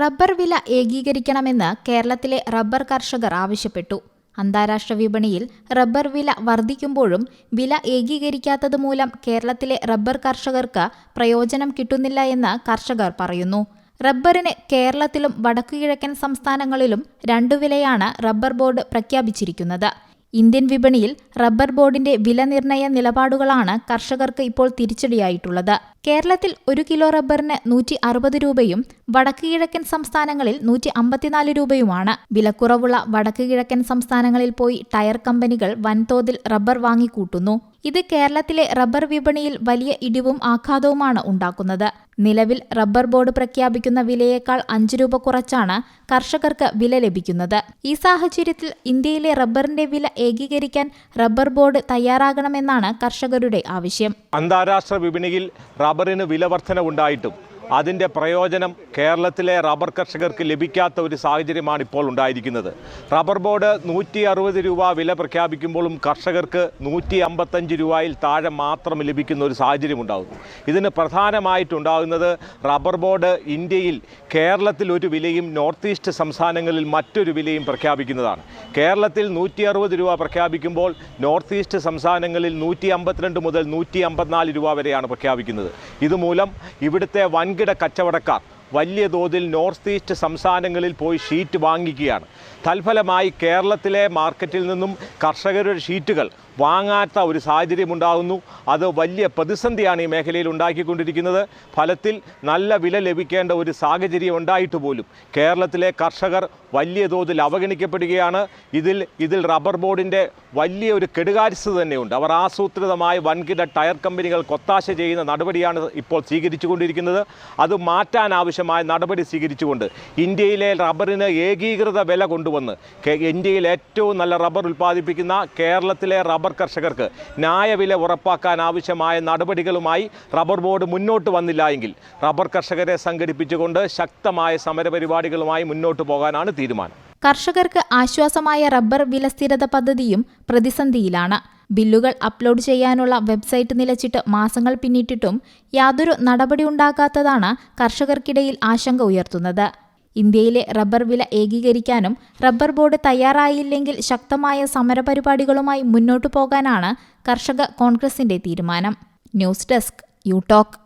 Rubber വില ഏകീകരിക്കണമെന്ന് കേരളത്തിലെ rubber കർഷകർ ആവശ്യപ്പെട്ടു. അന്താരാഷ്ട്ര വിപണിയിൽ റബ്ബർ വില വർദ്ധിക്കുമ്പോഴും വില ഏകീകരിക്കാത്തത് മൂലം കേരളത്തിലെ റബ്ബർ കർഷകർക്ക് പ്രയോജനം കിട്ടുന്നില്ല എന്ന് കർഷകർ പറയുന്നു. റബ്ബറിന് കേരളത്തിലും വടക്കുകിഴക്കൻ സംസ്ഥാനങ്ങളിലും രണ്ടു വിലയാണ് റബ്ബർ ബോർഡ് പ്രഖ്യാപിച്ചിരിക്കുന്നത്. ഇന്ത്യൻ വിപണിയിൽ റബ്ബർ ബോർഡിന്റെ വില നിർണയ നിലപാടുകളാണ് കർഷകർക്ക് ഇപ്പോൾ തിരിച്ചടിയായിട്ടുള്ളത്. കേരളത്തിൽ ഒരു കിലോ റബ്ബറിന് നൂറ്റി അറുപത് രൂപയും വടക്ക് കിഴക്കൻ സംസ്ഥാനങ്ങളിൽ നൂറ്റി അമ്പത്തിനാല് രൂപയുമാണ്. വിലക്കുറവുള്ള വടക്ക് കിഴക്കൻ സംസ്ഥാനങ്ങളിൽ പോയി ടയർ കമ്പനികൾ വൻതോതിൽ റബ്ബർ വാങ്ങിക്കൂട്ടുന്നു. ഇത് കേരളത്തിലെ റബ്ബർ വിപണിയിൽ വലിയ ഇടിവും ആഘാതവുമാണ് ഉണ്ടാക്കുന്നത്. നിലവിൽ റബ്ബർ ബോർഡ് പ്രഖ്യാപിക്കുന്ന വിലയേക്കാൾ അഞ്ച് രൂപ കുറച്ചാണ് കർഷകർക്ക് വില ലഭിക്കുന്നത്. ഈ സാഹചര്യത്തിൽ ഇന്ത്യയിലെ റബ്ബറിന്റെ വില ഏകീകരിക്കാൻ റബ്ബർ ബോർഡ് തയ്യാറാകണമെന്നാണ് കർഷകരുടെ ആവശ്യം. അന്താരാഷ്ട്ര വിപണിയിൽ റബ്ബറിന് വില വർധനവുണ്ടായിട്ടും അതിന്റെ പ്രയോജനം കേരളത്തിലെ റബ്ബർ കർഷകർക്ക് ലഭിക്കാത്ത ഒരു സാഹചര്യമാണ് ഇപ്പോൾ ഉണ്ടായിരിക്കുന്നത്. റബ്ബർ ബോർഡ് നൂറ്റി അറുപത് രൂപ വില പ്രഖ്യാപിക്കുമ്പോഴും കർഷകർക്ക് നൂറ്റി അമ്പത്തഞ്ച് രൂപയിൽ താഴെ മാത്രം ലഭിക്കുന്ന ഒരു സാഹചര്യം ഉണ്ടാകുന്നു ഇതിന് പ്രധാനമായിട്ടുണ്ടാകുന്നത് റബ്ബർ ബോർഡ് ഇന്ത്യയിൽ കേരളത്തിൽ ഒരു വിലയും നോർത്ത് ഈസ്റ്റ് സംസ്ഥാനങ്ങളിൽ മറ്റൊരു വിലയും പ്രഖ്യാപിക്കുന്നതാണ്. കേരളത്തിൽ നൂറ്റി അറുപത് രൂപ പ്രഖ്യാപിക്കുമ്പോൾ നോർത്ത് ഈസ്റ്റ് സംസ്ഥാനങ്ങളിൽ നൂറ്റി അമ്പത്തിരണ്ട് മുതൽ നൂറ്റി അമ്പത്തിനാല് രൂപ വരെയാണ് പ്രഖ്യാപിക്കുന്നത്. ഇതുമൂലം ഇവിടുത്തെ വൻകിട കച്ചവടക്കാർ വലിയ തോതിൽ നോർത്ത് ഈസ്റ്റ് സംസ്ഥാനങ്ങളിൽ പോയി ഷീറ്റ് വാങ്ങിക്കുകയാണ്. തൽഫലമായി കേരളത്തിലെ മാർക്കറ്റിൽ നിന്നും കർഷകരുടെ ഷീറ്റുകൾ വാങ്ങാത്ത ഒരു സാഹചര്യം ഉണ്ടാകുന്നു അത് വലിയ പ്രതിസന്ധിയാണ് ഈ മേഖലയിൽ ഉണ്ടാക്കിക്കൊണ്ടിരിക്കുന്നത്. ഫലത്തിൽ നല്ല വില ലഭിക്കേണ്ട ഒരു സാഹചര്യം ഉണ്ടായിട്ട് പോലും കേരളത്തിലെ കർഷകർ വലിയ തോതിൽ അവഗണിക്കപ്പെടുകയാണ്. ഇതിൽ ഇതിൽ റബ്ബർ ബോർഡിന്റെ വലിയ ഒരു കെടുകാര്യസ്ഥ തന്നെയുണ്ട്. അവർ ആസൂത്രിതമായ വൻകിട ടയർ കമ്പനികൾ കൊത്താശ ചെയ്യുന്ന നടപടിയാണ് ഇപ്പോൾ സ്വീകരിച്ചുകൊണ്ടിരിക്കുന്നത്. അത് മാറ്റാനാവശ്യമായ നടപടി സ്വീകരിച്ചുകൊണ്ട് ഇന്ത്യയിലെ റബ്ബറിന് ഏകീകൃത വില കൊണ്ടുവന്ന് ഇന്ത്യയിൽ ഏറ്റവും നല്ല റബ്ബർ ഉൽപ്പാദിപ്പിക്കുന്ന കേരളത്തിലെ റബ്ബർ കർഷകർക്ക് ന്യായവില ഉറപ്പാക്കാൻ ആവശ്യമായ നടപടികളുമായി റബ്ബർ ബോർഡ് മുന്നോട്ട് വന്നില്ല എങ്കിൽ റബ്ബർ കർഷകരെ സംഘടിപ്പിച്ചുകൊണ്ട് ശക്തമായ സമരപരിപാടികളുമായി മുന്നോട്ട് പോകാനാണ് തീരുമാനം. കർഷകർക്ക് ആശ്വാസമായ റബ്ബർ വില സ്ഥിരത പദ്ധതിയും പ്രതിസന്ധിയിലാണ്. ബില്ലുകൾ അപ്ലോഡ് ചെയ്യാനുള്ള വെബ്സൈറ്റ് നിലച്ചിട്ട് മാസങ്ങൾ പിന്നിട്ടിട്ടും യാതൊരു നടപടി ഉണ്ടാകാത്തതാണ് കർഷകർക്കിടയിൽ ആശങ്ക ഉയർത്തുന്നത്. ഇന്ത്യയിലെ റബ്ബർ വില ഏകീകരിക്കാനും റബ്ബർ ബോർഡ് തയ്യാറായില്ലെങ്കിൽ ശക്തമായ സമരപരിപാടികളുമായി മുന്നോട്ടു പോകാനാണ് കർഷക കോൺഗ്രസിന്റെ തീരുമാനം. News desk you talk